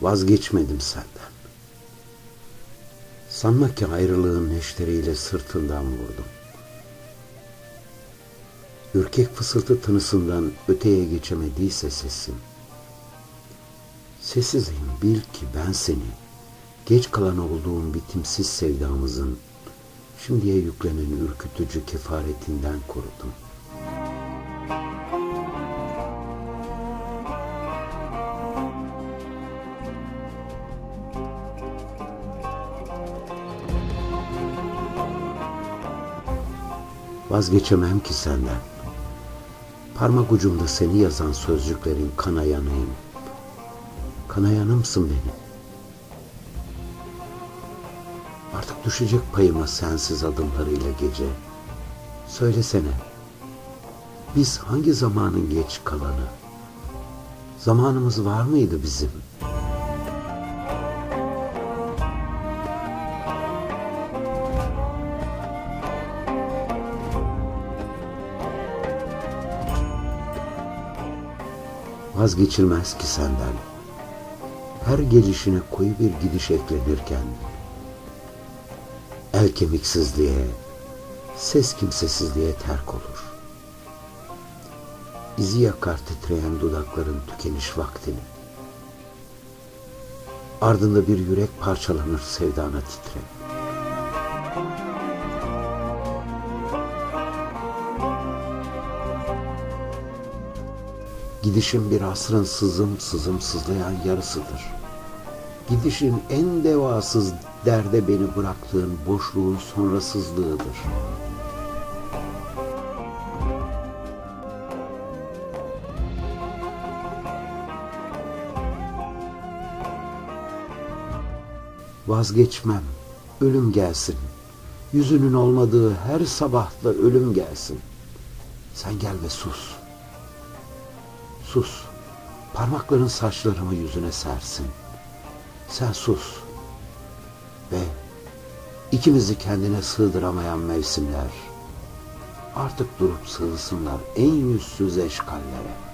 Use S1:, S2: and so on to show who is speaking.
S1: Vazgeçmedim senden. Sanma ki ayrılığın neşteriyle sırtından vurdum. Ürkek fısıltı tınısından öteye geçemediyse sesim. Sessizim bil ki ben seni, geç kalan olduğum bitimsiz sevdamızın, şimdiye yüklenen ürkütücü kefaretinden korudum. Vazgeçemem ki senden. Parmak ucumda seni yazan sözcüklerin kanayanıyım. Kanayanımsın benim. Artık düşecek payıma sensiz adımlarıyla gece. Söylesene. Biz hangi zamanın geç kalanı? Zamanımız var mıydı bizim? Vazgeçilmez ki senden. Her gelişine koyu bir gidiş eklenirken el kemiksizliğe, ses kimsesizliğe terk olur. İzi yakar titreyen dudakların tükeniş vaktini. Ardında bir yürek parçalanır sevdana titre. Gidişin bir asrın sızım sızım sızlayan yarısıdır. Gidişin en devasız derde beni bıraktığın boşluğun sonrasızlığıdır. Vazgeçmem, ölüm gelsin. Yüzünün olmadığı her sabahla ölüm gelsin. Sen gel ve sus. Sus. Parmakların saçlarımı yüzüne sersin. Sen sus. Ve ikimizi kendine sığdıramayan mevsimler artık durup sığsınlar en yüzsüz eşkallere.